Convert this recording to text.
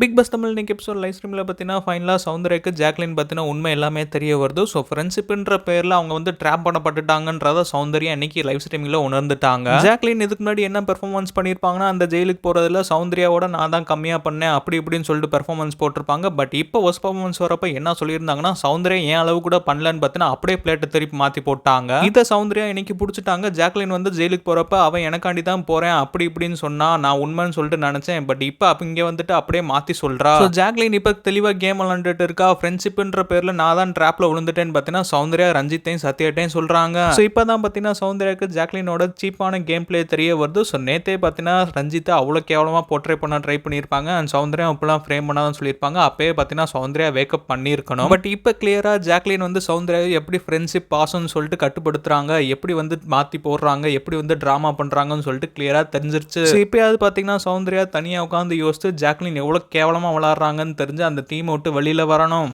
Big pass Tamil இன்னைக்கு episode live ஸ்ட்ரீமில் பார்த்தீங்கன்னா ஃபைனலாக சௌந்தர்யாக்கு ஜாக்லின் பார்த்தீங்கன்னா உண்மை எல்லாமே தெரிய வருது. ஸோ ஃப்ரெண்ட்ஷிப்ன்ற பேரில் அவங்க வந்து ட்ராப் பண்ணப்பட்டுட்டாங்கன்றத சௌந்தர்யா இன்னைக்கு லைவ் ஸ்ட்ரீமில் உணர்ந்துட்டாங்க. ஜாக்லின் இதுக்கு முன்னாடி என்ன பெர்ஃபார்மன்ஸ் பண்ணியிருப்பாங்கன்னா அந்த ஜெயிலுக்கு போகிறதுல சௌந்தர்யாவோட நான் தான் கம்மியாக பண்ணேன் அப்படி இப்படின்னு சொல்லிட்டு பெர்ஃபார்மன்ஸ் போட்டிருப்பாங்க. பட் இப்போ ஒஸ்ட் பர்ஃபார்மன்ஸ் வரப்போ என்ன சொல்லியிருந்தாங்கன்னா சௌந்தர்யா ஏன் அளவு கூட பண்ணலன்னு பார்த்தீங்கன்னா அப்படியே பிளேட்டை திருப்பி மாற்றி போட்டாங்க. இதை சௌந்தர்யா இன்னைக்கு பிடிச்சிட்டாங்க. ஜாக்லின் வந்து ஜெயிலுக்கு போகிறப்ப அவன் எனக்காண்டி தான் போகிறேன் அப்படி இப்படின்னு சொன்னால் நான் உண்மைன்னு சொல்லிட்டு நினச்சேன். பட் இப்போ அப்போ இங்கே வந்துட்டு அப்படியே மாற்றி சொல்கிறா ஸோ ஜாக்லின் இப்போ தெளிவாக கேம் விளாண்டுட்டு இருக்கா? ஃப்ரெண்ட்ஷிப்ன்ற பேரில் நான் தான் ட்ராப்பில் விழுந்துட்டேன்னு பார்த்தீங்கன்னா சௌந்தர்யா ரஞ்சித்தையும் சத்யாட்டையும் சொல்கிறாங்க ஸோ இப்போ தான் பார்த்தீங்கன்னா சௌந்தர்யாவுக்கு ஜாக்லினோட சீப்பான கேம் பிளே தெரிய வருது. ஸோ நேத்தே பார்த்தீங்கன்னா ரஞ்சித்தை அவ்வளோ கேவலமாக போர்ட்ரே பண்ண ட்ரை பண்ணியிருப்பாங்க. அண்ட் சௌந்தர்யா அப்பெல்லாம் ஃப்ரேம் பண்ணாதான் சொல்லியிருப்பாங்க. அப்பயே பார்த்தீங்கன்னா சௌந்தர்யா வேக்கப் பண்ணியிருக்கணும். பட் இப்போ கிளியராக ஜாக்லின் வந்து சௌந்தர்யா எப்படி ஃப்ரெண்ட்ஷிப் பாசம்னு சொல்லிட்டு கட்டுப்படுத்துறாங்க? எப்படி வந்து மாற்றி போடுறாங்க? எப்படி வந்து ட்ராமா பண்ணுறாங்கன்னு சொல்லிட்டு கிளியராக தெரிஞ்சிருச்சு. இப்போயாவது பார்த்தீங்கன்னா சௌந்தர்யா தனியாக உட்காந்து யோசித்து ஜாக்லின் எவ்வளோ கேவலமாக விளாட்றாங்கன்னு தெரிஞ்சு அந்த டீமை விட்டு வெளியில் வரணும்.